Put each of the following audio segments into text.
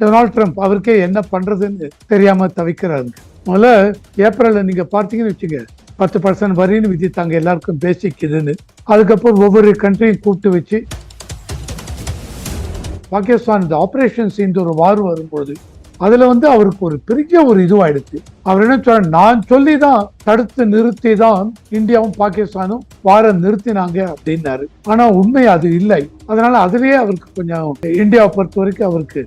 Donald Trump அவருக்கே என்ன பண்றதுன்னு தெரியாம தவிக்கிறாருங்க. முதல்ல ஏப்ரலில் நீங்க பார்த்தீங்கன்னு வச்சுங்க பத்து பர்சன்ட் வரின்னு விதித்தாங்க எல்லாருக்கும் பேசிக் இதுன்னு. அதுக்கப்புறம் ஒவ்வொரு கண்ட்ரியும் கூப்பிட்டு வச்சு பாகிஸ்தான் இந்த ஆப்ரேஷன் இந்த ஒரு வார் வரும்பொழுது அதில் வந்து அவருக்கு ஒரு பெரிய ஒரு இதுவாயிடுச்சு. அவர் என்ன சொல்ற நான் சொல்லி தான் தடுத்து நிறுத்தி தான் இந்தியாவும் பாகிஸ்தானும் வார நிறுத்தினாங்க அப்படின்னாரு. ஆனால் உண்மை அது இல்லை. அதனால அதுலேயே அவருக்கு கொஞ்சம் இந்தியாவை பொறுத்த வரைக்கும் அவருக்கு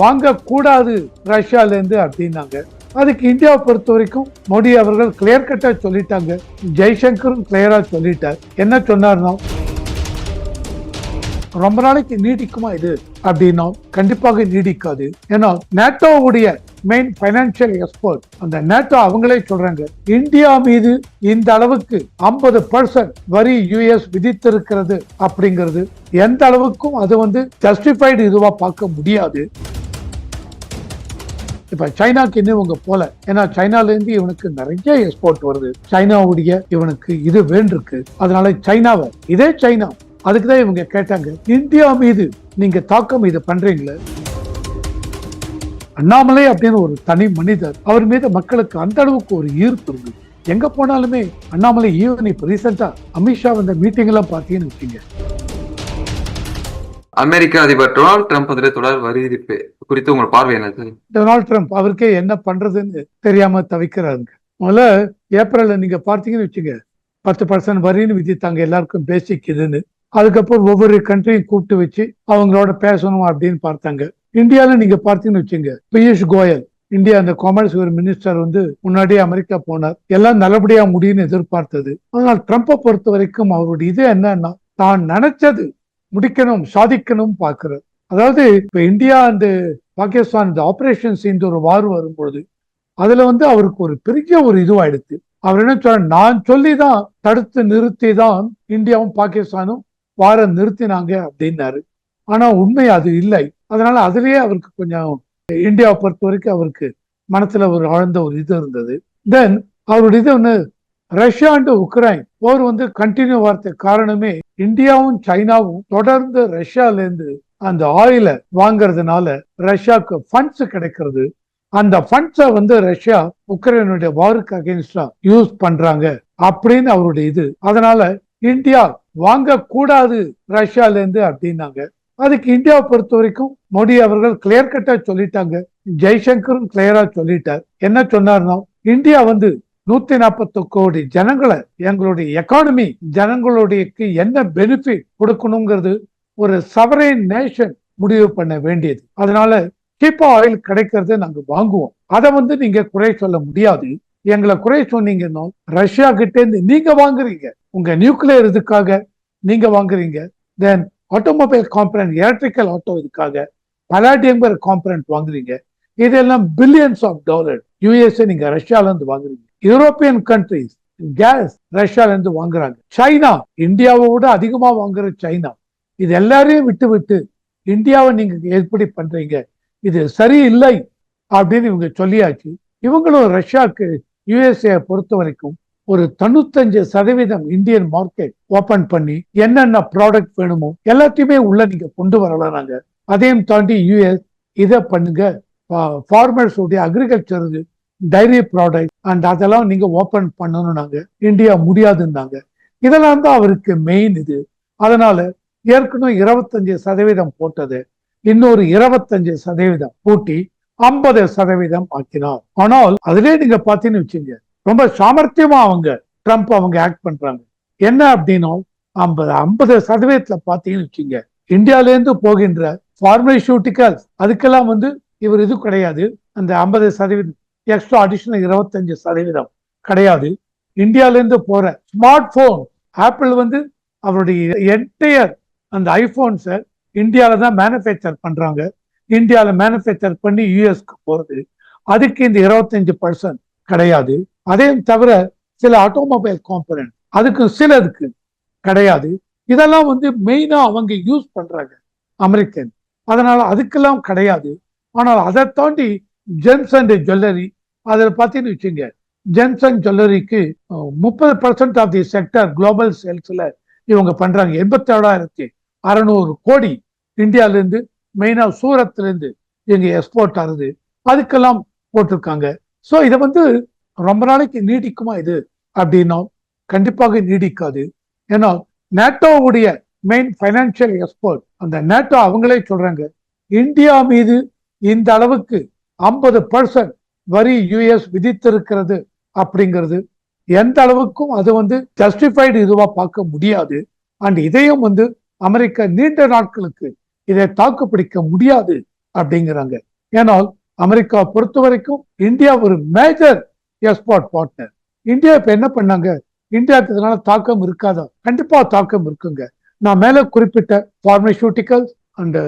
வாங்கக்கூடாது ரஷ்யாலேருந்து அப்படின்னாங்க. அதுக்கு இந்தியாவை பொறுத்த வரைக்கும் மோடி அவர்கள் கிளியர் கட்டா சொல்லிட்டாங்க. ஜெய்சங்கரும் கிளியரா சொல்லிட்டார். என்ன சொன்னார்னா ரொம்ப நாளைக்கு நீடிக்குமா இது? அப்படின்னா கண்டிப்பாக நீடிக்காது. ஏன்னா நேட்டோவுடைய மெயின் பைனான்சியல் எக்ஸ்போர்ட் அந்த நேட்டோ அவங்களே சொல்றாங்க இந்தியா மீது இந்த அளவுக்கு ஐம்பது பர்சன்ட் வரி யூஎஸ் விதித்திருக்கிறது அப்படிங்கிறது எந்த அளவுக்கும் அது வந்து ஜஸ்டிஃபைடு இதுவா பார்க்க முடியாது. இப்ப சைனாக்கு இன்னும் இவங்க போல. ஏன்னா சைனால இருந்து இவனுக்கு நிறைய எக்ஸ்போர்ட் வருது. சைனாவுடைய இவனுக்கு இது வேண்டிருக்கு. அதனால சைனாவை இதே சைனா அதுக்கு தான் இவங்க கேட்டாங்க இந்தியா மீது நீங்க தாக்கம் இது பண்றீங்களே? அண்ணாமலை அப்படின்னு ஒரு தனி மனிதர் அவர் மீது மக்களுக்கு அந்த அளவுக்கு ஒரு ஈர்ப்பு இருக்கு எங்க போனாலுமே அண்ணாமலை ஈவன் இப்ப ரீசெண்டா அமித்ஷா வந்த மீட்டிங் எல்லாம் பாத்தீங்கன்னு வச்சுங்க அமெரிக்க அதிபர் டொனால்ட் ட்ரம்ப் வந்துட்டு தொடர் வரி விதிப்பு குறித்து உங்கள் பார்வை என்னது டொனால்ட் ட்ரம்ப் அவருக்கே என்ன பண்றதுன்னு தெரியாம தவிக்கிறாருங்க. முதல்ல ஏப்ரல்ல நீங்க பார்த்தீங்கன்னு வச்சுங்க பத்து பர்சன்ட் வரின்னு விதித்தாங்க எல்லாருக்கும் பேசிக் இதுன்னு. அதுக்கப்புறம் ஒவ்வொரு கண்ட்ரியும் கூப்பிட்டு வச்சு அவங்களோட பேசணும் அப்படின்னு பார்த்தாங்க. இந்தியால நீங்க பார்த்தீங்கன்னு வச்சுங்க பியூஷ் கோயல் இந்தியா அந்த காமர்ஸ் ஒரு மினிஸ்டர் வந்து முன்னாடியே அமெரிக்கா போனார். எல்லாம் நல்லபடியா முடியும்னு எதிர்பார்த்தது. ஆனால் ட்ரம்ப்பை பொறுத்த வரைக்கும் அவருடைய இது என்னன்னா தான் நினைச்சது. முடிக்கணும் சாதிக்கணும் பார்க்கிறது. அதாவது இப்ப இந்தியா அந்த பாகிஸ்தான் இந்த ஆபரேஷன் சேர்ந்து ஒரு வார் வரும்பொழுது அதுல வந்து அவருக்கு ஒரு பெரிய ஒரு இதுவாயிடுது அவர் என்ன சொல்ற நான் சொல்லி தான் தடுத்து நிறுத்தி தான் இந்தியாவும் பாகிஸ்தானும் வார நிறுத்தினாங்க அப்படின்னாரு. ஆனா உண்மை அது இல்லை. அதனால அதுலயே அவருக்கு கொஞ்சம் இந்தியாவை பொறுத்த வரைக்கும் அவருக்கு மனத்துல ஒரு ஆழ்ந்த ஒரு இது இருந்தது. தென் அவருடைய இது ஒண்ணு ரஷ்யா அண்ட் உக்ரைன் போர் வந்து கண்டினியூ வார்த்தை காரணமே இந்தியாவும் சைனாவும் தொடர்ந்து ரஷ்யால இருந்து அந்த ஆயில வாங்குறதுனால ரஷ்யாவுக்கு ஃபண்ட்ஸ் கிடைக்கிறது. அந்த ஃபண்ட்ஸை வந்து ரஷ்யா உக்ரைனுடைய வாருக்கு அகேன்ஸ்டா யூஸ் பண்றாங்க அப்படின்னு அவருடைய இது. அதனால இந்தியா வாங்க கூடாது ரஷ்யால இருந்து அப்படின்னாங்க. அதுக்கு இந்தியாவை பொறுத்த வரைக்கும் மோடி அவர்கள் கிளியர் கட்டா சொல்லிட்டாங்க. ஜெய்சங்கரும் கிளியரா சொல்லிட்டார். என்ன சொன்னார்னா இந்தியா வந்து நூத்தி நாற்பத்தி கோடி ஜனங்களை எங்களுடைய எக்கானமி ஜனங்களுடைய என்ன பெனிஃபிட் கொடுக்கணுங்கிறது ஒரு சவரேன் நேஷன் முடிவு பண்ண வேண்டியது. அதனால சீப்பா ஆயில் கிடைக்கிறது நாங்க வாங்குவோம். அதை வந்து நீங்க குறை சொல்ல முடியாது. எங்களை குறை சொன்னீங்கன்னா ரஷ்யா கிட்ட இருந்து நீங்க வாங்குறீங்க. உங்க நியூக்ளியர் இதுக்காக நீங்க வாங்குறீங்க. Then automobile component electrical auto இதுக்காக பலாடியம்பர் காம்பனன்ட் வாங்குறீங்க. இதெல்லாம் பில்லியன்ஸ் ஆஃப் டாலர் யூஎஸ்ஏ நீங்க ரஷ்யால இருந்து வாங்குறீங்க. யூரோப்பியன் கண்ட்ரிஸ் கேஸ் ரஷ்யால இருந்து வாங்குறாங்க. சைனா இந்தியாவை விட அதிகமா வாங்குற சைனா இது எல்லாரையும் விட்டு விட்டு இந்தியாவை நீங்க எப்படி பண்றீங்க. இது சரியில்லை அப்படின்னு இவங்க சொல்லியாச்சு. இவங்களும் ரஷ்யாவுக்கு யுஎஸ்ஏ பொறுத்த வரைக்கும் ஒரு தொண்ணூத்தஞ்சு சதவீதம் இந்தியன் மார்க்கெட் ஓபன் பண்ணி என்னென்ன ப்ராடக்ட் வேணுமோ எல்லாத்தையுமே உள்ள நீங்க கொண்டு வரலாம் நாங்க அதையும் தாண்டி யூஎஸ் இதை பண்ணுங்க. ஃபார்மர்ஸ் உடைய அக்ரிகல்ச்சர் டைரி ப்ராடக்ட் அண்ட் அதெல்லாம் நீங்க ஓபன் பண்ணணும்னாங்க. இந்தியா முடியாதுன்னாங்க. இதெல்லாம் தான் அவருக்கு மெயின் இது. அதனால ஏற்கனவே இருபத்தஞ்சு சதவீதம் போட்டது. இன்னொரு இருபத்தஞ்சு சதவீதம் கூட்டி ஐம்பது சதவீதம் ஆக்கினார். ஆனால் அதிலே நீங்க பாத்தீங்கன்னு வச்சுங்க ரொம்ப சாமர்த்தியமா அவங்க ட்ரம்ப் அவங்க ஆக்ட் பண்றாங்க. என்ன அப்படின்னா ஐம்பது ஐம்பது சதவீதத்துல பாத்தீங்கன்னு வச்சுங்க இந்தியால இருந்து போகின்ற பார்மசூட்டிக்கல்ஸ் அதுக்கெல்லாம் வந்து இவர் இது கிடையாது. அந்த ஐம்பது சதவீதம் எக்ஸ்ட்ரா அடிஷனல் இருபத்தஞ்சு சதவீதம். கிடையாது. இந்தியாவிலேருந்து போகிற ஸ்மார்ட் ஃபோன் ஆப்பிள் வந்து அவருடைய என்டையர் அந்த ஐஃபோன்ஸை இந்தியாவில தான் மேனுஃபேக்சர் பண்ணுறாங்க இந்தியாவில் மேனுஃபேக்சர் பண்ணி யூஎஸ்க்கு போகிறது அதுக்கு இந்த இருபத்தஞ்சு பர்சன்ட் கிடையாது. அதையும் தவிர சில ஆட்டோமொபைல் காம்பனன்ட் அதுக்கு சிலதுக்கு கிடையாது. இதெல்லாம் வந்து மெயினாக அவங்க யூஸ் பண்ணுறாங்க அமெரிக்கன். அதனால் அதுக்கெல்லாம் கிடையாது. ஆனால் அதை தாண்டி ஜென்ஸ் அண்ட் ஜுவல்லரி அதில் பார்த்தீங்கன்னு வச்சுங்க ஜென்ஸ் அண்ட் ஜுவல்லரிக்கு முப்பது percent of the sector global சேல்ஸ்ல இவங்க பண்றாங்க. எண்பத்தேழாயிரத்தி அறநூறு கோடி இந்தியால இருந்து மெயினா இங்கே இருந்து எக்ஸ்போர்ட் ஆகுது. அதுக்கெல்லாம் போட்டிருக்காங்க. ஸோ இதை வந்து ரொம்ப நாளைக்கு நீடிக்குமா இது? அப்படின்னா கண்டிப்பாக நீடிக்காது. ஏன்னா நேட்டோவுடைய மெயின் ஃபைனான்சியல் எக்ஸ்போர்ட் அந்த நேட்டோ அவங்களே சொல்றாங்க இந்தியா மீது இந்த அளவுக்கு ஐம்பது பர்சன்ட் வரி யுஎஸ் விதித்திருக்கிறது அப்படிங்கிறது எந்த அளவுக்கும் அது வந்து ஜஸ்டிஃபைடு இதுவா பார்க்க முடியாது. அண்ட் இதையும் வந்து அமெரிக்கா நீண்ட நாட்களுக்கு இதை தாக்கு பிடிக்க முடியாது அப்படிங்கிறாங்க. ஏனால் அமெரிக்கா பொறுத்த வரைக்கும் இந்தியா ஒரு மேஜர் எக்ஸ்போர்ட் பார்ட்னர் இந்தியா இப்ப என்ன பண்ணாங்க? இந்தியாவுக்கு இதனால தாக்கம் இருக்காதா? கண்டிப்பா தாக்கம் இருக்குங்க. நான் மேல குறிப்பிட்ட பார்மசூட்டிக்கல்ஸ் அண்ட்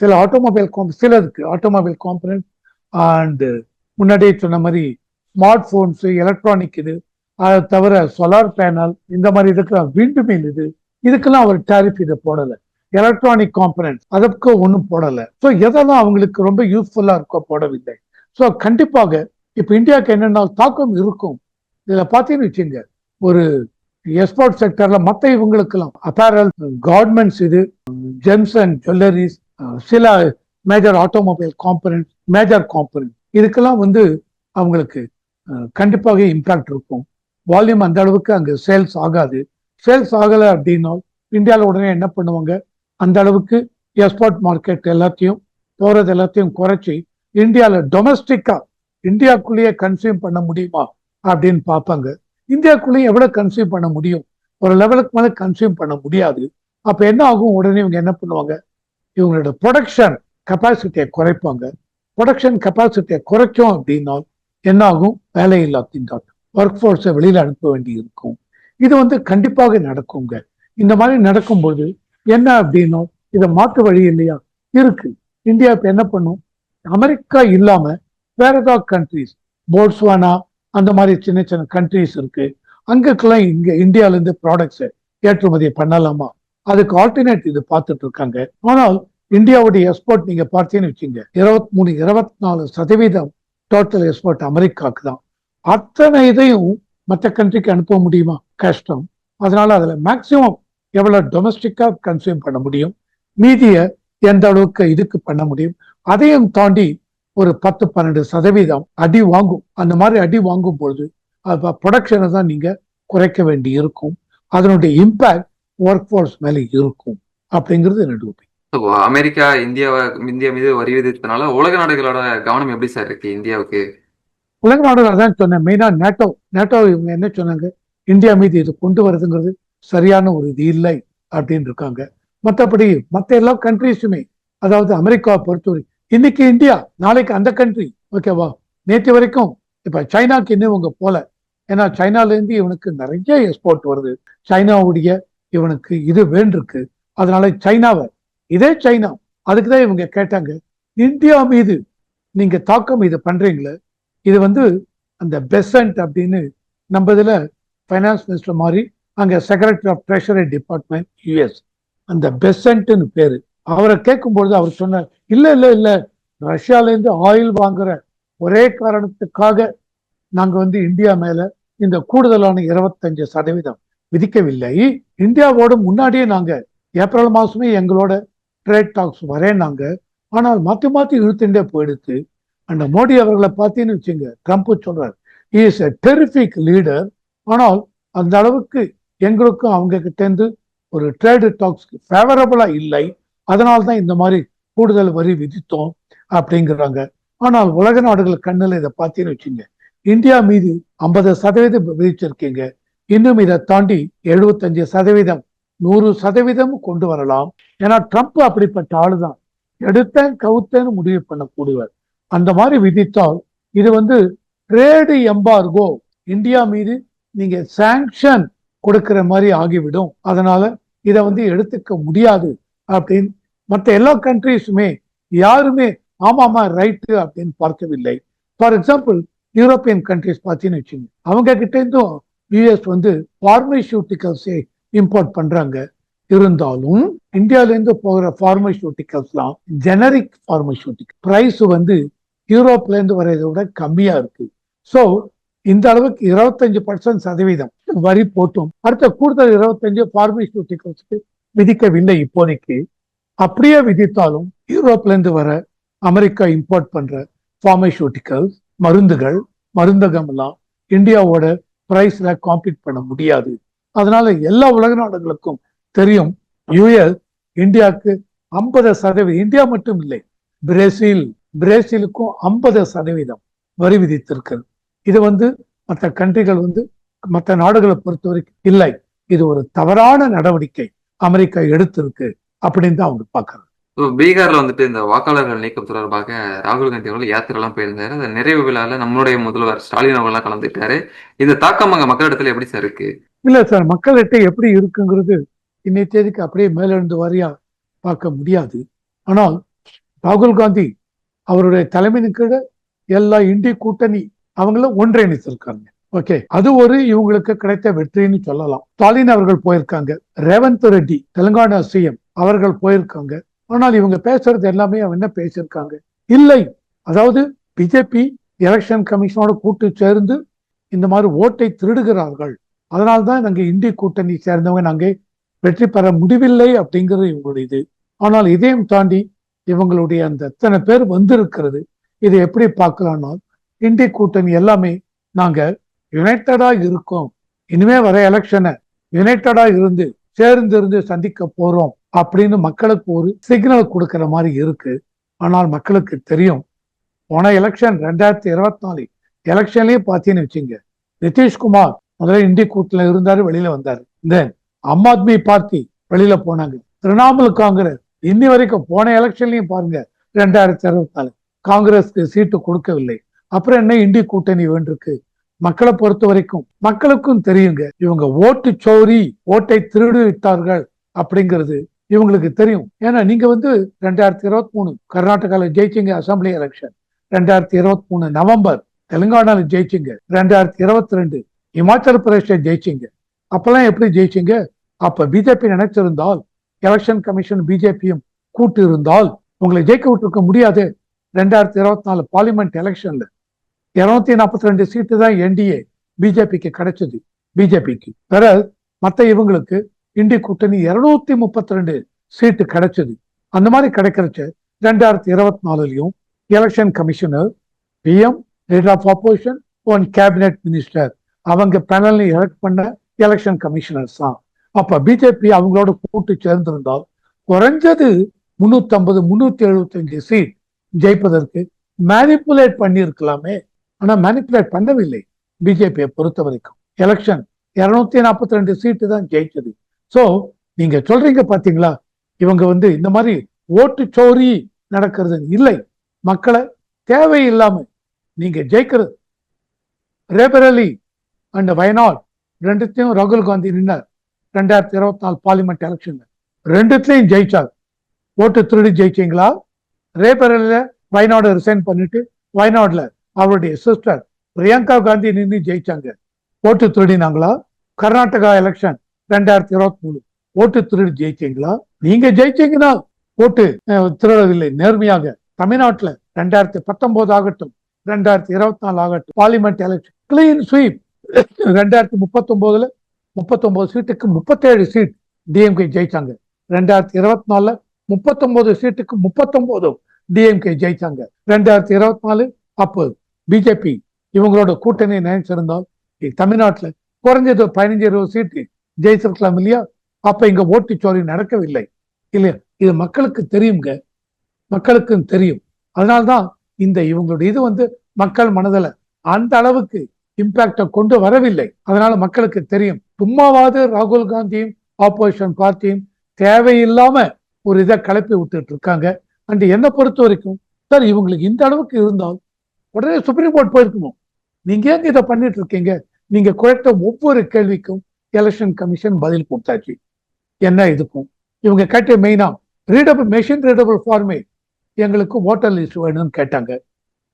சில ஆட்டோமொபைல் சிலருக்கு ஆட்டோமொபைல் காம்பனன்ட் அண்டு முன்னாடியே சொன்ன மாதிரி ஸ்மார்ட் ஃபோன்ஸு எலக்ட்ரானிக் இது. அதை தவிர சோலார் பேனல் இந்த மாதிரி இதுக்கெல்லாம் வீண்டுமே இது. இதுக்கெல்லாம் அவர் டேரிஃப் இதை போடலை. எலக்ட்ரானிக் காம்பனன்ட் அதற்கு ஒன்றும் போடலை. ஸோ எதெல்லாம் அவங்களுக்கு ரொம்ப யூஸ்ஃபுல்லா இருக்கோ போடவில்லை. ஸோ கண்டிப்பாக இப்போ இந்தியாவுக்கு என்னென்ன தாக்கம் இருக்கும். இதில் பார்த்தீங்கன்னு வச்சுங்க ஒரு எக்ஸ்போர்ட் செக்டர்ல மற்ற இவங்களுக்கெல்லாம் அப்பேரல் கார்மெண்ட்ஸ் இது ஜெம்ஸ் அண்ட் ஜுவல்லரிஸ் சில major automobile component major component இதுக்கெல்லாம் வந்து அவங்களுக்கு கண்டிப்பாக இம்பாக்ட் இருக்கும். வால்யூம் அந்த அளவுக்கு அங்க சேல்ஸ் ஆகாது. சேல்ஸ் ஆகலை அப்படின்னா இந்தியாவில் உடனே என்ன பண்ணுவாங்க? அந்த அளவுக்கு எக்ஸ்போர்ட் மார்க்கெட் எல்லாத்தையும் போறது எல்லாத்தையும் குறைச்சி இந்தியாவில் டொமஸ்டிக்கா இந்தியாக்குள்ளேயே கன்சியூம் பண்ண முடியுமா? அப்படின்னு பார்ப்பாங்க. இந்தியாக்குள்ளேயும் எவ்வளவு கன்சியூம் பண்ண முடியும்? ஒரு லெவலுக்கு மேலே கன்சியூம் பண்ண முடியாது. அப்போ என்ன ஆகும்? உடனே இவங்க என்ன பண்ணுவாங்க? இவங்களோட ப்ரொடக்ஷன் கெப்பாசிட்டியை குறைப்பாங்க. ப்ரொடக்ஷன் கெப்பாசிட்டியை குறைச்சோம் அப்படின்னா என்ன ஆகும் வேலையில்லா திண்டாட்டம். ஒர்க் ஃபோர்ஸை வெளியில அனுப்ப வேண்டி இருக்கும் இது வந்து கண்டிப்பாக நடக்குங்க. இந்த மாதிரி நடக்கும்போது என்ன அப்படின்னா இதை மாற்று வழி இல்லையா? இருக்கு. இந்தியா இப்போ என்ன பண்ணும்? அமெரிக்கா இல்லாம வேற ஏதாவது கண்ட்ரிஸ் போட்ஸ்வானா அந்த மாதிரி சின்ன சின்ன கண்ட்ரிஸ் இருக்கு. அங்கக்கெல்லாம் இங்க இந்தியால இருந்து ப்ராடக்ட்ஸ் ஏற்றுமதி பண்ணலாமா? அதுக்கு ஆல்டர்னேட் இது பார்த்துட்டு இருக்காங்க. ஆனால் இந்தியாவுடைய எக்ஸ்போர்ட் நீங்க பார்த்தீங்கன்னு வச்சுங்க இருபத்தி மூணு இருபத்தி நாலு சதவீதம் டோட்டல் எக்ஸ்போர்ட் அமெரிக்காவுக்கு தான். அத்தனை இதையும் மற்ற கண்ட்ரிக்கு அனுப்ப முடியுமா? கஷ்டம். அதனால அதுல மேக்சிமம் எவ்வளவு டொமஸ்டிக்கா கன்சியூம் பண்ண முடியும்? மீதிய எந்த அளவுக்கு இதுக்கு பண்ண முடியும்? அதையும் தாண்டி ஒரு பத்து பன்னெண்டு சதவீதம் அடி வாங்கும். அந்த மாதிரி அடி வாங்கும் பொழுது ப்ரொடக்ஷனை தான் நீங்க குறைக்க வேண்டி இருக்கும். அதனுடைய இம்பாக்ட் ஒர்க் ஃபோர்ஸ் மேலே இருக்கும். அப்படிங்கிறது என்னுடைய அமெரிக்கா இந்தியாவை இந்தியா மீது வரி விதித்தனால உலக நாடுகளோட கவனம் எப்படி சார் இருக்கு இந்தியாவுக்கு? உலக நாடுகள் தான் சொன்னேன். மெயினா நேட்டோ நேட்டோ இவங்க என்ன சொன்னாங்க? இந்தியா மீது இது கொண்டு வருதுங்கிறது சரியான ஒரு இது இல்லை அப்படின்னு இருக்காங்க. மற்றபடி மற்ற எல்லா கண்ட்ரிஸுமே அதாவது அமெரிக்காவை பொறுத்தவரை இன்னைக்கு இந்தியா நாளைக்கு அந்த கண்ட்ரி ஓகேவா நேற்று வரைக்கும் இப்போ சைனாக்கு இன்னும் இவங்க போல. ஏன்னா சைனாலேருந்து இவனுக்கு நிறைய எக்ஸ்போர்ட் வருது. சைனாவுடைய இவனுக்கு இது வேண்டிருக்கு. அதனால சைனாவை இதே சைனா அதுக்கு தான் இவங்க கேட்டாங்க இந்தியா மீது நீங்க தாக்கம் இதை பண்றீங்களே? இது வந்து அந்த பெசன்ட் அப்படின்னு நம்ம இதுல ஃபைனான்ஸ் மினிஸ்டர் மாதிரி அங்க secretary of treasury department US அந்த பெசன்ட்னு பேரு. அவரை கேட்கும்பொழுது அவர் சொன்னார் இல்லை இல்ல இல்ல ரஷ்யால இருந்து ஆயில் வாங்குற ஒரே காரணத்துக்காக நாங்கள் வந்து இந்தியா மேல இந்த கூடுதலான இருபத்தஞ்சு சதவீதம் விதிக்கவில்லை. இந்தியாவோட முன்னாடியே நாங்கள் ஏப்ரல் மாசமே எங்களோட ட்ரேட் டாக்ஸ் வரேன்னாங்க. ஆனால் மாற்றி மாற்றி இழுத்துட்டே போயிடுத்து அந்த மோடி அவர்களை பார்த்தீங்கன்னு வச்சுங்க ட்ரம்ப் சொல்றார் இஸ் எ டெரிஃபிக் லீடர் ஆனால் அந்த அளவுக்கு எங்களுக்கும் அவங்க கிட்ட இருந்து ஒரு ட்ரேடு டாக்ஸ்க்கு ஃபேவரபுளாக இல்லை. அதனால தான் இந்த மாதிரி கூடுதல் வரி விதித்தோம் அப்படிங்கிறாங்க. ஆனால் உலக நாடுகள் கண்ணில் இதை பார்த்தீங்கன்னு வச்சுங்க இந்தியா மீது ஐம்பது சதவீதம் விதிச்சிருக்கீங்க. இன்னும் இதை தாண்டி எழுபத்தஞ்சு சதவீதம் நூறு சதவீதம் கொண்டு வரலாம். ஏன்னா ட்ரம்ப் அப்படிப்பட்ட ஆளுதான். எடுத்தேன் கவுத்தேன்னு முடிவு பண்ணக்கூடியவர். அந்த மாதிரி விதித்தால் இது வந்து ட்ரேடு எம்பார்கோ இந்தியா மீது நீங்க சாங்ஷன் கொடுக்கிற மாதிரி ஆகிவிடும். அதனால இதை வந்து எடுத்துக்க முடியாது அப்படின்னு மற்ற எல்லா கண்ட்ரிஸுமே யாருமே ஆமாமா ரைட்டு அப்படின்னு பார்க்கவில்லை. ஃபார் எக்ஸாம்பிள் யூரோப்பியன் கண்ட்ரிஸ் பார்த்தீங்கன்னு வச்சுங்க. அவங்க கிட்டேருந்தும் யூஎஸ் வந்து பார்மசூட்டிக்கல்ஸை இம்போர்ட் பண்றாங்க. இருந்தாலும் இந்தியால இருந்து போகிற பார்மசூட்டிக்கல்ஸ்லாம் ஜெனரிக் பார்மசூட்டிக் பிரைஸ் வந்து யூரோப்ல இருந்து வர்றதை விட கம்மியா இருக்கு. ஸோ இந்த அளவுக்கு இருபத்தஞ்சு பர்சன்ட் சதவீதம் வரி போட்டும். அடுத்த கூடுதல் இருபத்தஞ்சு பார்மசூட்டிக்கல்ஸ்க்கு விதிக்கவில்லை இப்போதைக்கு. அப்படியே விதித்தாலும் யூரோப்ல இருந்து வர அமெரிக்கா இம்போர்ட் பண்ற பார்மசூட்டிக்கல்ஸ் மருந்துகள் மருந்தகம் எல்லாம் இந்தியாவோட பிரைஸ்ல காம்பீட் பண்ண முடியாது. அதனால எல்லா உலக நாடுகளுக்கும் தெரியும் யுஎஸ் இந்தியாவுக்கு ஐம்பது சதவீதம் இந்தியா மட்டும் இல்லை பிரேசில் பிரேசிலுக்கும் ஐம்பது சதவீதம் வரி விதித்திருக்கிறது. இது வந்து மற்ற கண்ட்ரிகள் வந்து மற்ற நாடுகளை பொறுத்த வரைக்கும் இல்லை. இது ஒரு தவறான நடவடிக்கை அமெரிக்கா எடுத்திருக்கு அப்படின்னு தான் அவங்க பார்க்கறது பீகார்ல வந்துட்டு இந்த வாக்காளர்கள் நீக்கம் தொடர்பாக ராகுல் காந்தி அவர்கள் யாத்திரெல்லாம் போயிருந்தாரு. அந்த நிறைவு விழால நம்மளுடைய முதல்வர் ஸ்டாலின் அவர்கள்லாம் கலந்துட்டாரு இந்த தாக்கம் அங்க மக்களிடத்துல எப்படி சார் இருக்கு? இல்ல சார் மக்கள்கிட்ட எப்படி இருக்குங்கிறது இன்னைய தேதிக்கு அப்படியே மேலிருந்து வாரியா பார்க்க முடியாது. ஆனால் ராகுல் காந்தி அவருடைய தலைமையின் கீழே எல்லா இந்திய கூட்டணி அவங்கள ஒன்றிணைத்திருக்காங்க ஓகே அது ஒரு இவங்களுக்கு கிடைத்த வெற்றின்னு சொல்லலாம். ஸ்டாலின் அவர்கள் போயிருக்காங்க. ரேவந்த் ரெட்டி தெலுங்கானா சிஎம் அவர்கள் போயிருக்காங்க. ஆனால் இவங்க பேசுறது எல்லாமே அவங்க என்ன பேசியிருக்காங்க? இல்லை. அதாவது பிஜேபி எலெக்ஷன் கமிஷனோட கூட்டு சேர்ந்து இந்த மாதிரி ஓட்டை திருடுகிறார்கள். அதனால்தான் நாங்கள் இந்திய கூட்டணி சேர்ந்தவங்க. நாங்கள் வெற்றி பெற முடியவில்லை அப்படிங்கிறது இவங்களுடைய இது. ஆனால் இதையும் தாண்டி இவங்களுடைய அந்த எத்தனை பேர் வந்திருக்கிறது இதை எப்படி பார்க்கலாம்னா இந்திய கூட்டணி எல்லாமே நாங்க யுனைடடா இருக்கோம். இனிமே வர எலெக்ஷனை யுனைடடா இருந்து சேர்ந்து இருந்து சந்திக்க போறோம். அப்படின்னு மக்களுக்கு ஒரு சிக்னல் கொடுக்கிற மாதிரி இருக்கு. ஆனால் மக்களுக்கு தெரியும். போன எலெக்ஷன் ரெண்டாயிரத்தி இருபத்தி நாலு எலெக்ஷன்லயே பார்த்தீங்கன்னு வச்சுங்க. நிதிஷ்குமார் முதல்ல இந்திய கூட்டணியில இருந்தாரு வெளியில வந்தாரு. தென் ஆம் ஆத்மி பார்ட்டி வெளியில போனாங்க. திரிணாமுல் காங்கிரஸ் இன்னி வரைக்கும் போன எலெக்ஷன்லயும் பாருங்க ரெண்டாயிரத்தி இருபத்தி நாலு காங்கிரஸ்க்கு சீட்டு கொடுக்கவில்லை. அப்புறம் என்ன இந்திய கூட்டணி வேண்டிருக்கு? மக்களை பொறுத்த வரைக்கும் மக்களுக்கும் தெரியுங்க. இவங்க ஓட்டு சோரி ஓட்டை திருடி விட்டார்கள் அப்படிங்கிறது இவங்களுக்கு தெரியும். ஏன்னா நீங்க வந்து ரெண்டாயிரத்தி இருபத்தி மூணு கர்நாடகாவில் ஜெயிச்சிங்க அசம்பிளி எலெக்ஷன். ரெண்டாயிரத்தி இருபத்தி மூணு நவம்பர் தெலுங்கானால ஜெயிச்சிங்க. ரெண்டாயிரத்தி இருபத்தி ரெண்டு இமாச்சல பிரதேச ஜெயிச்சிங்க. அப்பெல்லாம் எப்படி ஜெயிச்சிங்க? அப்ப பிஜேபி நினைச்சிருந்தால் எலெக்ஷன் கமிஷன் பிஜேபியும் கூட்டு இருந்தால் உங்களை ஜெயிக்க விட்டுருக்க முடியாது. ரெண்டாயிரத்தி இருபத்தி நாலு பார்லிமெண்ட் எலெக்ஷன்ல இருநூத்தி நாற்பத்தி ரெண்டு சீட்டு தான் என்டிஏ பிஜேபிக்கு கிடைச்சது. பிஜேபிக்கு. பிற மத்த இவங்களுக்கு இந்திய கூட்டணி இருநூத்தி முப்பத்தி ரெண்டு சீட்டு கிடைச்சது. அந்த மாதிரி கிடைக்கிறச்ச ரெண்டாயிரத்தி இருபத்தி நாலுலயும் election commissioner PM leader of opposition one cabinet minister அவங்க பேனல் எலெக்ட் பண்ண எலெக்ஷன் கமிஷனர்ஸ் தான். அப்ப பிஜேபி அவங்களோட கூட்டு சேர்ந்திருந்தால் குறைஞ்சது முன்னூத்தி ஐம்பது முன்னூத்தி எழுபத்தஞ்சு சீட் ஜெயிப்பதற்கு மேனிப்புலேட் பண்ணியிருக்கலாமே. ஆனா மேனிப்புலேட் பண்ணவில்லை பிஜேபியை பொறுத்த வரைக்கும் எலெக்ஷன் இருநூத்தி நாற்பத்தி ரெண்டு சீட்டு தான் ஜெயிச்சது. ஸோ நீங்க சொல்றீங்க பாத்தீங்களா? இவங்க வந்து இந்த மாதிரி ஓட்டு சோரி நடக்கிறது இல்லை. மக்களை தேவையில்லாம நீங்க ஜெயிக்கிறது. ரேபரலி அண்ட் வயநாட் ரெண்டுத்தையும் ராகுல் காந்தி நின்னார். ரெண்டாயிரத்தி இருபத்தி நாலு பார்லிமெண்ட் எலெக்ஷன்ல ரெண்டுத்துலையும் ஜெயிச்சார். ஓட்டு திருடி ஜெயிச்சீங்களா? ரேபரலில வயநாடு ரிசைன் பண்ணிட்டு வயநாடுல அவருடைய சிஸ்டர் பிரியங்கா காந்தி நின்று ஜெயிச்சாங்க. ஓட்டு திருடினாங்களா? கர்நாடகா எலெக்ஷன் ரெண்டாயிரத்தி இருபத்தி மூணு ஓட்டு திருடி ஜெயிச்சீங்களா? நீங்க ஜெயிச்சீங்கன்னா ஓட்டு திருடவில்லை நேர்மையாக. தமிழ்நாட்டில் ரெண்டாயிரத்தி பத்தொன்பது ஆகட்டும் ரெண்டாயிரத்தி இருபத்தி நாலு ஆகட்டும் பார்லிமெண்ட் எலெக்ஷன் கிளீன் ஸ்வீப் ரெண்டாயிரத்தி முப்பத்தொன்பதுல முப்பத்தொன்பது சீட்டுக்கு முப்பத்தேழு சீட் டிஎம்கே ஜெயிச்சாங்க. ரெண்டாயிரத்தி இருபத்தி நாலுல முப்பத்தொன்பது சீட்டுக்கு முப்பத்தொன்பதும் டிஎம்கே ஜெயிச்சாங்க. ரெண்டாயிரத்தி இருபத்தி நாலு அப்போ பிஜேபி இவங்களோட கூட்டணி நினைச்சிருந்தால் தமிழ்நாட்டில் குறைஞ்சது பதினஞ்சு இருபது சீட்டு ஜெயிச்சிருக்கலாம் இல்லையா? அப்ப இங்க ஓட்டுச்சோரி நடக்கவில்லை. இல்லையா? இது மக்களுக்கு தெரியுங்க. மக்களுக்கும் தெரியும். அதனால்தான் இந்த இவங்களுடைய இது வந்து மக்கள் மனதுல அந்த அளவுக்கு இம்பாக்ட கொண்டு வரவில்லை. அதனால மக்களுக்கு தெரியும். சும்மாவாது ராகுல் காந்தியும் ஆப்போசிஷன் பார்ட்டியும் தேவையில்லாம ஒரு இதை கிளப்பி விட்டுட்டு இருக்காங்க. அண்ட் என்னை பொறுத்த வரைக்கும் சார் இவங்களுக்கு இந்த அளவுக்கு இருந்தால் உடனே சுப்ரீம் கோர்ட் போயிருக்குமோ? நீங்க ஏங்க இதை பண்ணிட்டு இருக்கீங்க? நீங்க குறைத்த ஒவ்வொரு கேள்விக்கும் எலெக்ஷன் கமிஷன் பதில் கொடுத்தாச்சு. என்ன இதுக்கும்? இவங்க கேட்ட மெயினா ரீடபிள் மெஷின் ரீடபிள் ஃபார்மேட் எங்களுக்கு ஓட்டர் லிஸ்ட் வேணும்னு கேட்டாங்க.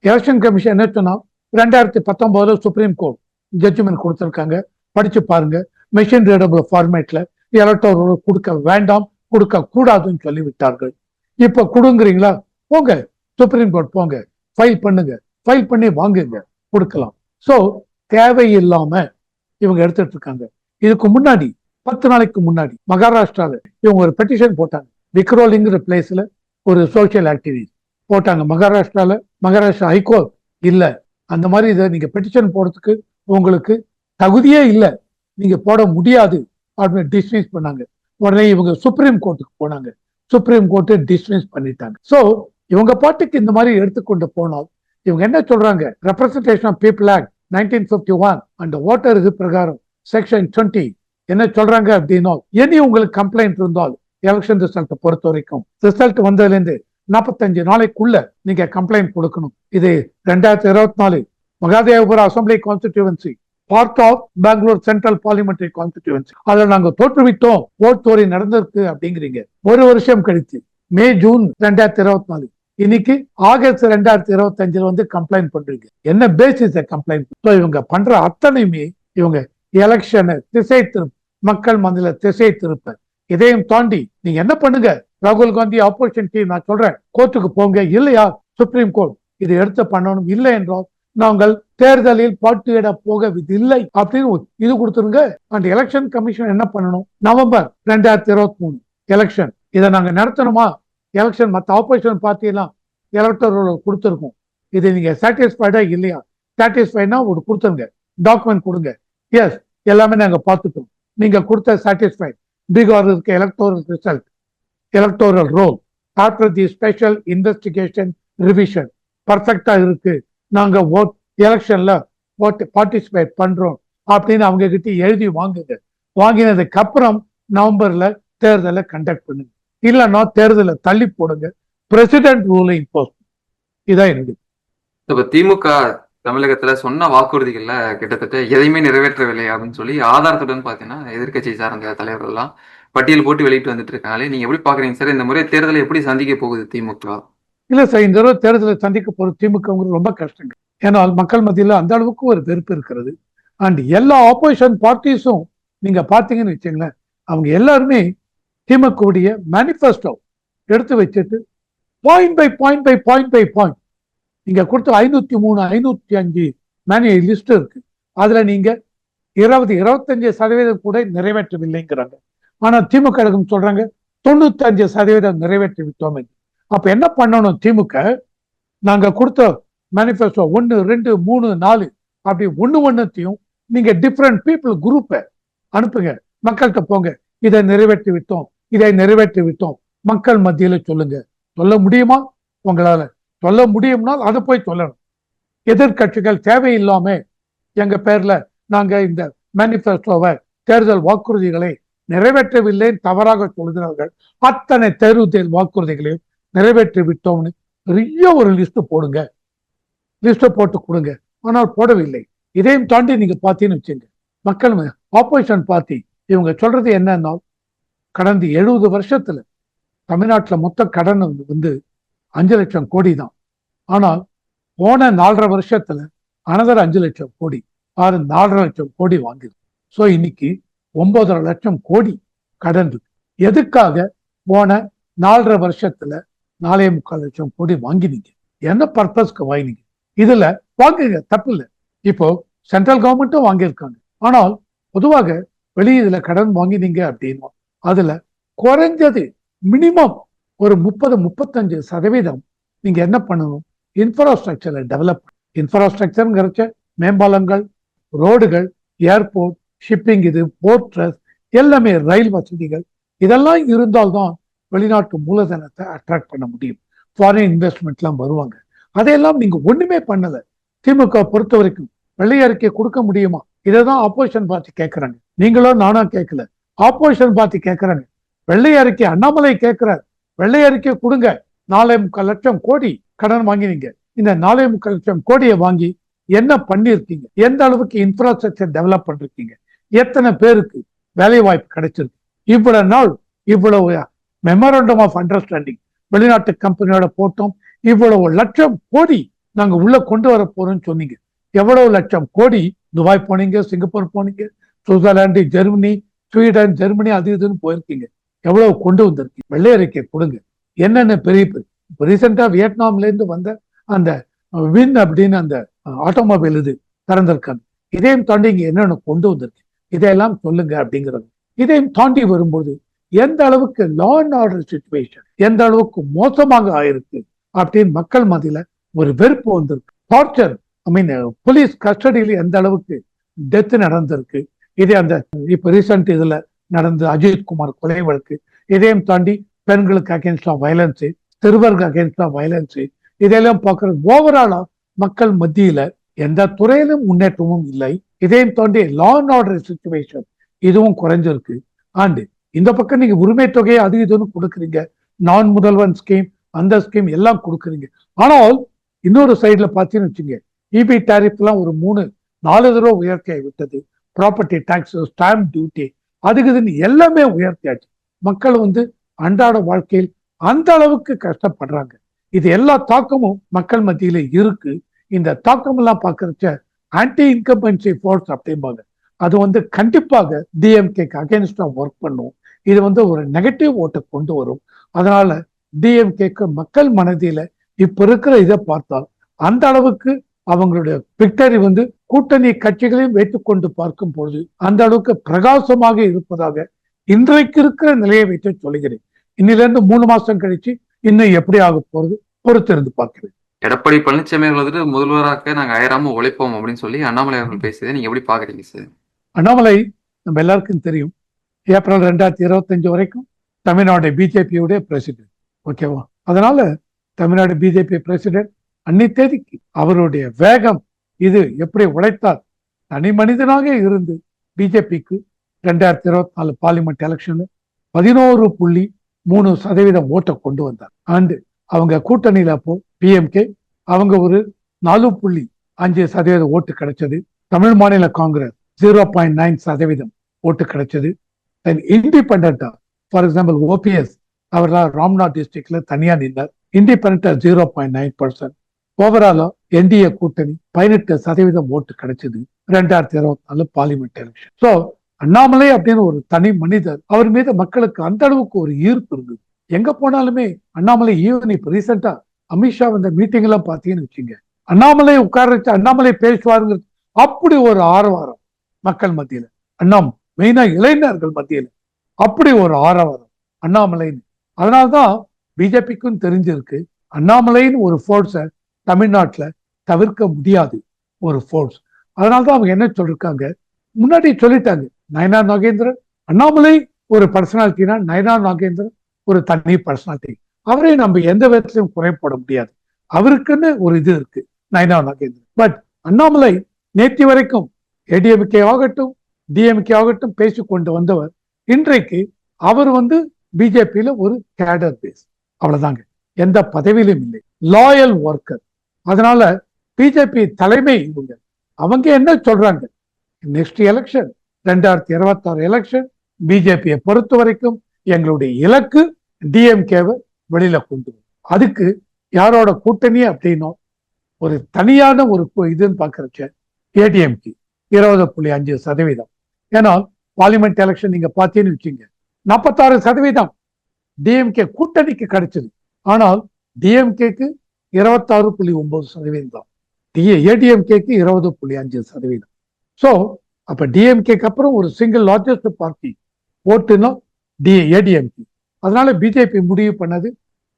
எலெக்ஷன் கமிஷன் என்ன சொன்னா ரெண்டாயிரத்தி பத்தொன்பதுல சுப்ரீம் கோர்ட் ஜட்ஜ்மெண்ட் கொடுத்துருக்காங்க. படிச்சு பாருங்க. மெஷின் ரீடபிள் ஃபார்மேட்ல எலக்டோர் கொடுக்க வேண்டாம் கொடுக்க கூடாதுன்னு சொல்லி விட்டார்கள். இப்ப கொடுங்குறீங்களா? போங்க. சுப்ரீம் கோர்ட் போங்க. ஃபைல் பண்ணுங்க. ஃபைல் பண்ணி வாங்குங்க. கொடுக்கலாம். ஸோ தேவையில்லாம இவங்க எடுத்துட்டு இருக்காங்க. இதுக்கு முன்னாடி பத்து நாளைக்கு முன்னாடி மகாராஷ்டிரால இவங்க ஒரு பெட்டிஷன் போட்டாங்க. விக்ரோலிங்கிற பிளேஸ்ல ஒரு சோஷியல் ஆக்டிவிட்டி போட்டாங்க. மகாராஷ்டிரால மகாராஷ்டிரா ஹைகோர்ட் இல்ல. அந்த மாதிரி இதை நீங்க பெட்டிஷன் போடுறதுக்கு உங்களுக்கு தகுதியே இல்லை. நீங்க போட முடியாது அப்படின்னு டிஸ்மிஸ் பண்ணாங்க. உடனே இவங்க சுப்ரீம் கோர்ட்டுக்கு போனாங்க. சுப்ரீம் கோர்ட்டு டிஸ்மிஸ் பண்ணிட்டாங்க. ஸோ இவங்க பாட்டுக்கு இந்த மாதிரி எடுத்துக்கொண்டு போனால் இவங்க என்ன சொல்றாங்க? Representation of people act nineteen fifty one அந்த ஓட்டருக்கு பிரகாரம் செக்ஷன் டுவெண்ட்டி என்ன சொல்றாங்க அப்படின்னா இனி உங்களுக்கு கம்ப்ளைண்ட் இருந்தால் எலெக்ஷன் ரிசல்ட்டை பொறுத்த வரைக்கும் ரிசல்ட் வந்ததுலேருந்து நாற்பத்தஞ்சு நாளைக்குள்ள நீங்க கம்ப்ளைண்ட் கொடுக்கணும். இது ரெண்டாயிரத்தி இருபத்தி நாலு Mahadevapura assembly constituency part of Bangalore central parliamentary constituency அதில் நாங்க தோற்றுவிட்டோம் ஓட் தோறி நடந்திருக்கு அப்படிங்கிறீங்க. ஒரு வருஷம் கழித்து மே ஜூன் ரெண்டாயிரத்தி இருபத்தி நாலு. இன்னைக்கு ஆகஸ்ட் ரெண்டாயிரத்தி இருபத்தி அஞ்சுல வந்து கம்ப்ளைண்ட் பண்றீங்க. என்ன பேசிஸ் கம்ப்ளைண்ட் இவங்க பண்ற அத்தனையுமே இவங்க எலெக்ஷனு திசை திருப்ப மக்கள் மனதில திசை திருப்ப இதையும் தாண்டி நீங்க என்ன பண்ணுங்க? ராகுல் காந்தி ஆப்போசிஷன் டீம் நான் சொல்றேன் கோர்ட்டுக்கு போங்க இல்லையா? சுப்ரீம் கோர்ட் இது எடுத்து பண்ணணும் இல்லை என்றால் நாங்கள் தேர்தலில் போட்டியிட போகவில்லை அப்படின்னு இது கொடுத்துருங்க. அந்த எலெக்ஷன் கமிஷன் என்ன பண்ணணும்? நவம்பர் ரெண்டாயிரத்தி இருபத்தி மூணு எலெக்ஷன் இதை நாங்க நடத்தணுமா? எலெக்ஷன் மற்ற ஆப்போசிஷன் பார்ட்டியெல்லாம் எலக்டரோட கொடுத்துருக்கோம். இது நீங்க சாட்டிஸ்ஃபைடா இல்லையா? சாட்டிஸ்ஃபைனா ஒரு கொடுத்துருங்க. டாக்குமெண்ட் கொடுங்க. எஸ் எல்லாமே நாங்க பார்த்துட்டோம். நீங்க கொடுத்த சாட்டிஸ்ஃபைட் பீகார் இருக்க electoral result electoral roll after the special investigation revision பர்ஃபெக்டாக இருக்கு. நாங்க ஓட் எலெக்ஷன்ல ஓட்டு பார்ட்டிசிபேட் பண்றோம் அப்படின்னு அவங்க கிட்ட எழுதி வாங்குங்க. வாங்கினதுக்கு அப்புறம் நவம்பர்ல தேர்தலை கண்டக்ட் பண்ணுங்க. இல்லைன்னா தேர்தலை தள்ளி போடுங்க. பிரசிடென்ட் ரூலை இம்போஸ் இதான் என்னுடைய. இப்போ திமுக தமிழகத்துல சொன்ன வாக்குறுதிகள்ல கிட்டத்தட்ட எதையுமே நிறைவேற்றவில்லை அப்படின்னு சொல்லி ஆதாரத்துடன் பாத்தீங்கன்னா எதிர்க்கட்சி சார்ந்த தலைவர்கள் எல்லாம் பட்டியல் போட்டு வெளியிட்டு வந்துட்டு இருக்காங்களே நீங்க எப்படி பாக்குறீங்க சார்? இந்த முறை தேர்தலை எப்படி சந்திக்க போகுது திமுக? இல்ல சார் இந்த தடவை தேர்தலை சந்திக்க போற திமுக ரொம்ப கஷ்டங்க ஏன்னா மக்கள் மத்தியில அந்த அளவுக்கு ஒரு வெறுப்பு இருக்கிறது. அண்ட் எல்லா ஆப்போசிஷன் பார்ட்டிஸும் நீங்க பாத்தீங்கன்னு வச்சுங்களேன் அவங்க எல்லாருமே திமுகவுடைய மேனிஃபெஸ்டோ எடுத்து வச்சுட்டு point by point by point by point நீங்க கொடுத்த ஐநூத்தி மூணு ஐநூத்தி அஞ்சு மேனுவல் லிஸ்ட் இருக்கு. அதுல நீங்க இருபது இருபத்தஞ்சு சதவீதம் கூட நிறைவேற்றவில்லைங்கிறாங்க. ஆனா திமுக எடுக்கும் சொல்றாங்க தொண்ணூத்தி அஞ்சு சதவீதம் நிறைவேற்றி விட்டோம் அப்போ அப்ப என்ன பண்ணணும் திமுக? நாங்க கொடுத்த மேனிஃபெஸ்டோ ஒன்று ரெண்டு மூணு நாலு அப்படி ஒன்று ஒன்றுத்தையும் நீங்க டிஃப்ரெண்ட் பீப்புள் குரூப்பை அனுப்புங்க. மக்கள்கிட்ட போங்க. இதை நிறைவேற்றி விட்டோம் இதை நிறைவேற்றி விட்டோம் மக்கள் மத்தியில சொல்லுங்க. சொல்ல முடியுமா? உங்களால. சொல்ல முடியும்னால் அதை போய் சொல்லணும் எதிர்கட்சிகள் தேவையில்லாம எங்க பேர்ல நாங்க இந்த மேனிஃபெஸ்டோவை தேர்தல் வாக்குறுதிகளை நிறைவேற்றவில்லை தவறாக சொல்கிறார்கள் அத்தனை தேர்தல் வாக்குறுதிகளையும் நிறைவேற்றி விட்டோம்னு பெரிய ஒரு லிஸ்ட் போடுங்க. லிஸ்ட போட்டு கொடுங்க. ஆனால் போடவில்லை. இதையும் தாண்டி நீங்க பார்த்தீங்கன்னு வச்சுங்க மக்கள் ஆப்போசிஷன் பார்ட்டி இவங்க சொல்றது என்னன்னா கடந்த எழுபது வருஷத்துல தமிழ்நாட்டுல மொத்த கடன் வந்து அஞ்சு லட்சம் கோடி தான். ஆனால் போன நாலரை வருஷத்துல அனதர் அஞ்சு லட்சம் கோடி ஆறு நாலரை லட்சம் கோடி வாங்குது ஸோ இன்னைக்கு ஒன்பதரை லட்சம் கோடி கடன் இருக்கு. எதுக்காக போன நாலரை வருஷத்துல நாலே முக்கால் லட்சம் கோடி வாங்கினீங்க? என்ன பர்பஸ்க்கு வாங்கினீங்க? இதுல வாங்குங்க தப்பு இல்லை. இப்போ சென்ட்ரல் கவர்மெண்ட்டும் வாங்கியிருக்காங்க. ஆனால் பொதுவாக வெளியே இதுல கடன் வாங்கினீங்க அப்படின்னா அதுல குறைஞ்சது மினிமம் ஒரு முப்பது முப்பத்தஞ்சு சதவீதம் நீங்க என்ன பண்ணணும்? இன்ஃப்ராஸ்ட்ரக்சரை டெவலப் இன்ஃப்ராஸ்ட்ரக்சருங்கிறச்ச மேம்பாலங்கள் ரோடுகள் ஏர்போர்ட் ஷிப்பிங் இது போர்ட்ரஸ் எல்லாமே ரயில் வசதிகள். இதெல்லாம் இருந்தால்தான் வெளிநாட்டு மூலதனத்தை அட்ராக்ட் பண்ண முடியும். ஃபாரின் இன்வெஸ்ட்மெண்ட்லாம் வருவாங்க. அதையெல்லாம் நீங்க ஒண்ணுமே பண்ணல. திமுக பொறுத்த வரைக்கும் வெள்ளை அறிக்கை கொடுக்க முடியுமா? இதை தான் ஆப்போசிஷன் பார்ட்டி கேட்கறாங்க நீங்களும் நானும் கேட்கல ஆப்போசிஷன் பார்ட்டி கேட்கறாங்க வெள்ளை அறிக்கை அண்ணாமலை கேட்கிறார் வெள்ளை அறிக்கை கொடுங்க. நாலே முக்கால் லட்சம் கோடி கடன் வாங்கினீங்க. இந்த நாலே முக்கால் லட்சம் கோடியை வாங்கி என்ன பண்ணியிருக்கீங்க? எந்த அளவுக்கு இன்ஃப்ராஸ்ட்ரக்சர் டெவலப் பண்ணிருக்கீங்க? எத்தனை பேருக்கு வேலை வாய்ப்பு கிடைச்சிருக்கு? இவ்வளவு நாள் இவ்வளவு மெமரண்டம் ஆஃப் அண்டர்ஸ்டாண்டிங் வெளிநாட்டு கம்பெனியோட போட்டோம். இவ்வளவு லட்சம் கோடி நாங்க உள்ள கொண்டு வர போறோம்னு சொன்னீங்க. எவ்வளவு லட்சம் கோடி துபாய் போனீங்க சிங்கப்பூர் போனீங்க சுவிட்சர்லாந்து ஜெர்மனி ஸ்வீடன் ஜெர்மனி அது இதுன்னு போயிருக்கீங்க. எவ்வளவு கொண்டு வந்திருக்கீங்க வெள்ளை அறிக்கை கொடுங்க. என்னென்ன பெரிய பெரிய ரீசெண்டா வியட்நாம்ல இருந்து வந்த அந்த வின் அப்படின்னு அந்த ஆட்டோமொபைல் இது திறந்திருக்காங்க. இதையும் தாண்டி இங்க என்னென்ன கொண்டு வந்திருக்கு? இதையெல்லாம் சொல்லுங்க அப்படிங்கிறது. இதையும் தாண்டி வரும்போது எந்த அளவுக்கு லா அண்ட் ஆர்டர் சுச்சுவேஷன் எந்த அளவுக்கு மோசமாக ஆயிருக்கு அப்படின்னு மக்கள் மத்தியில ஒரு வெறுப்பு வந்திருக்கு. டார்ச்சர் ஐ மீன் போலீஸ் கஸ்டடியில் எந்த அளவுக்கு டெத் நடந்திருக்கு? இதே அந்த இப்ப ரீசன்ட் இதுல நடந்த அஜித்குமார் கொலை வழக்கு இதையும் தாண்டி பெண்களுக்கு அகேன்ஸ்டா வயலன்ஸ் சிறுவர்களுக்கு அகேன்ஸ்டா வயலன்ஸ் இதெல்லாம் பார்க்கறது ஓவராலா மக்கள் மத்தியில எந்த துறையிலும் முன்னேற்றமும் இல்லை. இதையும் தாண்டி லா அண்ட் ஆர்டர் சுச்சுவேஷன் இதுவும் குறைஞ்சிருக்கு. ஆண்டு இந்த பக்கம் நீங்க உரிமை தொகையை அது இதுன்னு கொடுக்குறீங்க. நான் முதல்வன் ஸ்கீம் அந்த ஸ்கீம் எல்லாம் கொடுக்குறீங்க. ஆனால் இன்னொரு சைடுல பார்த்தீங்கன்னு வச்சுங்க இபி டாரிஃப் எல்லாம் ஒரு மூணு நாலு தடவை உயர்த்தி விட்டது. ப்ராப்பர்ட்டி டேக்ஸ் ஸ்டாம்ப் டியூட்டி அதுக்கு இதுன்னு எல்லாமே உயர்த்தியாச்சு. மக்கள் வந்து அன்றாட வாழ்க்கையில் அந்த அளவுக்கு கஷ்டப்படுறாங்க. இது எல்லா தாக்கமும் மக்கள் மத்தியில இருக்கு. இந்த தாக்கம் எல்லாம் பார்க்கறச்ச ஆன்டி இன்கம்பன்சி ஃபோர்ஸ் அப்படிம்பாங்க. அது வந்து கண்டிப்பாக டிஎம்கேக்கு அகேன்ஸ்டா ஒர்க் பண்ணும். இது வந்து ஒரு நெகட்டிவ் ஓட்டை கொண்டு வரும். அதனால டிஎம்கேக்கு மக்கள் மனதில இப்ப இருக்கிற இதை பார்த்தால் அந்த அளவுக்கு அவங்களுடைய விக்டரி வந்து கூட்டணி கட்சிகளையும் வைத்துக்கொண்டு பார்க்கும் பொழுது அந்த அளவுக்கு பிரகாசமாக இருப்பதாக இன்றைக்கு இருக்கிற நிலையை வைத்து சொல்கிறேன் இன்னிலிருந்து மூணு மாசம் கழிச்சு இன்னும் எப்படி ஆக போறது பொறுத்திருந்து பார்க்கிறேன். எடப்பாடி பழனிசாமி அவர்கள் வந்துட்டு முதல்வராக்க நாங்க அயராம உழைப்போம் அப்படின்னு சொல்லி அண்ணாமலை அவர்கள் பேசியதை நீங்க எப்படி பாக்குறீங்க சார்? அண்ணாமலை நம்ம எல்லாருக்கும் தெரியும். ஏப்ரல் ரெண்டாயிரத்தி இருபத்தஞ்சு வரைக்கும் தமிழ்நாடு பிஜேபியுடைய பிரசிடென்ட் ஓகேவா? அதனால தமிழ்நாடு பிஜேபி பிரசிடென்ட் அன்னி தேதிக்கு அவருடைய வேகம் இது எப்படி உழைத்தார் தனி மனிதனாக இருந்து பிஜேபிக்கு ரெண்டாயிரத்தி இருபத்தி நாலு பார்லிமெண்ட் எலெக்ஷன்ல பதினோரு புள்ளி மூணு சதவீதம் ஓட்டை கொண்டு வந்தார். ஆண்டு அவங்க கூட்டணியில அப்போ பிஎம்கே அவங்க ஒரு நாலு புள்ளி அஞ்சு சதவீத ஓட்டு கிடைச்சது. தமிழ் மாநில காங்கிரஸ் ஜீரோ பாயிண்ட் நைன் சதவீதம் ஓட்டு கிடைச்சது. தென் இண்டிபெண்டா ஃபார் எக்ஸாம்பிள் ஓபிஎஸ் அவர்தான் ராம்நாத் டிஸ்ட்ரிக்ட்ல தனியா நின்றார் இண்டிபெண்டா ஜீரோ பாயிண்ட் நைன் பர்சன்ட் ஓவராலா என்டிஏ கூட்டணி பதினெட்டு சதவீதம் ஓட்டு கிடைச்சது ரெண்டாயிரத்தி இருபத்தி நாலு பார்லிமெண்ட் எலெக்ஷன் ஸோ அண்ணாமலை அப்படின்னு ஒரு தனி மனிதர் அவர் மீது மக்களுக்கு அந்த அளவுக்கு ஒரு ஈர்ப்பு இருந்தது. எங்க போனாலுமே அண்ணாமலை ஈவன் இப்ப ரீசெண்டா அமித்ஷா வந்த மீட்டிங் எல்லாம் பாத்தீங்கன்னு வச்சுங்க அண்ணாமலை உட்கார வச்சு அண்ணாமலை பேசுவாருங்கிறது அப்படி ஒரு ஆரவாரம் மக்கள் மத்தியில. அண்ணாம் மெயினா இளைஞர்கள் மத்தியில அப்படி ஒரு ஆரவாரம் அண்ணாமலைன்னு. அதனால்தான் பிஜேபிக்கும் தெரிஞ்சிருக்கு அண்ணாமலைன்னு ஒரு ஃபோர்ஸை தமிழ்நாட்டில் தவிர்க்க முடியாது ஒரு ஃபோர்ஸ் அதனால்தான் அவங்க என்ன சொல்லியிருக்காங்க முன்னாடி சொல்லிட்டாங்க நயனா நாகேந்திரன் அண்ணாமலை ஒரு பர்சனாலிட்டினா நயனா நாகேந்திரன் ஒரு தனி பர்சனாலிட்டி அவரை நம்ம எந்த விதத்திலையும் குறைப்பட முடியாது. அவருக்குன்னு ஒரு இது இருக்கு நயனா நாகேந்திரன். பட் அண்ணாமலை நேற்று வரைக்கும் ஏடிஎம்கே ஆகட்டும் டிஎம்கே ஆகட்டும் பேசி கொண்டு வந்தவர். இன்றைக்கு அவர் வந்து பிஜேபியில ஒரு கேடர் பேஸ் அவ்வளவுதாங்க. எந்த பதவியிலும் இல்லை. லாயல் ஒர்க்கர் அதனால பிஜேபி தலைமை இவங்க. அவங்க என்ன சொல்றாங்க? நெக்ஸ்ட் எலெக்ஷன் ரெண்டாயிரத்தி இருபத்தி ஆறு எலெக்ஷன் பிஜேபியை பொறுத்த வரைக்கும் எங்களுடைய இலக்கு டிஎம்கேவை வெளியில கொண்டு வரும். அதுக்கு யாரோட கூட்டணி அப்படின்னா ஒரு தனியான ஒரு இதுன்னு பாக்குறச்ச ஏடிஎம்கே இருபது புள்ளி அஞ்சு சதவீதம். ஏன்னா பார்லிமெண்ட் எலெக்ஷன் நீங்க பார்த்தீங்கன்னு வச்சுங்க நாற்பத்தாறு சதவீதம் டிஎம்கே கூட்டணிக்கு கிடைச்சது. ஆனால் டிஎம்கேக்கு இருபத்தாறு புள்ளி ஒன்பது சதவீதம். தான் ஏடிஎம்கேக்கு இருபது புள்ளி அஞ்சு சதவீதம். ஸோ அப்போ டிஎம்கேக்கு அப்புறம் ஒரு சிங்கிள் லார்ஜஸ்ட் பார்ட்டி ஓட்டுனா டி ஏடிஎம்கே அதனால பிஜேபி முடிவு பண்ணது.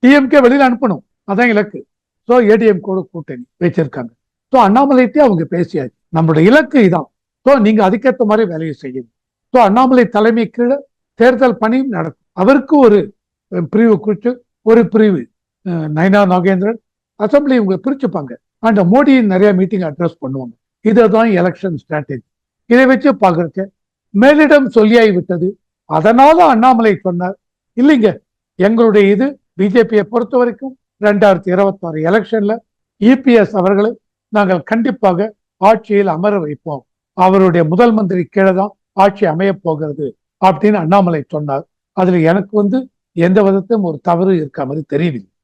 டிஎம்கே வெளியில அனுப்பணும். அதான் இலக்கு. ஸோ ஏடிஎம் கூட கூட்டணி வச்சிருக்காங்க. ஸோ அண்ணாமலைட்டே அவங்க பேசியாச்சு. நம்மளோட இலக்கு இதான். ஸோ நீங்க அதுக்கேற்ற மாதிரி வேலையை செய்யணும் ஸோ அண்ணாமலை தலைமை கீழே தேர்தல் பணியும் நடக்கும். அவருக்கு ஒரு பிரிவு குறித்து ஒரு பிரிவு நயனா நாகேந்திரன் அசம்பிளி இவங்க பிரிச்சுப்பாங்க. அண்ட் மோடி நிறைய மீட்டிங் அட்ரஸ் பண்ணுவாங்க. இதுதான் எலெக்ஷன் ஸ்ட்ராட்டஜி இதை வச்சு பார்க்கறதுக்கு மேலிடம் சொல்லியாகி விட்டது. அதனால அண்ணாமலை சொன்னார் இல்லைங்க எங்களுடைய இது பிஜேபியை பொறுத்த வரைக்கும் ரெண்டாயிரத்தி இருபத்தி ஆறு எலெக்ஷன்ல இபிஎஸ் அவர்களை நாங்கள் கண்டிப்பாக ஆட்சியில் அமர வைப்போம். அவருடைய முதல் மந்திரி கீழே தான் ஆட்சி அமைய போகிறது அப்படின்னு அண்ணாமலை சொன்னார். அதுல எனக்கு வந்து எந்த விதத்திலும் ஒரு தவறு இருக்க மாதிரி தெரியவில்லை.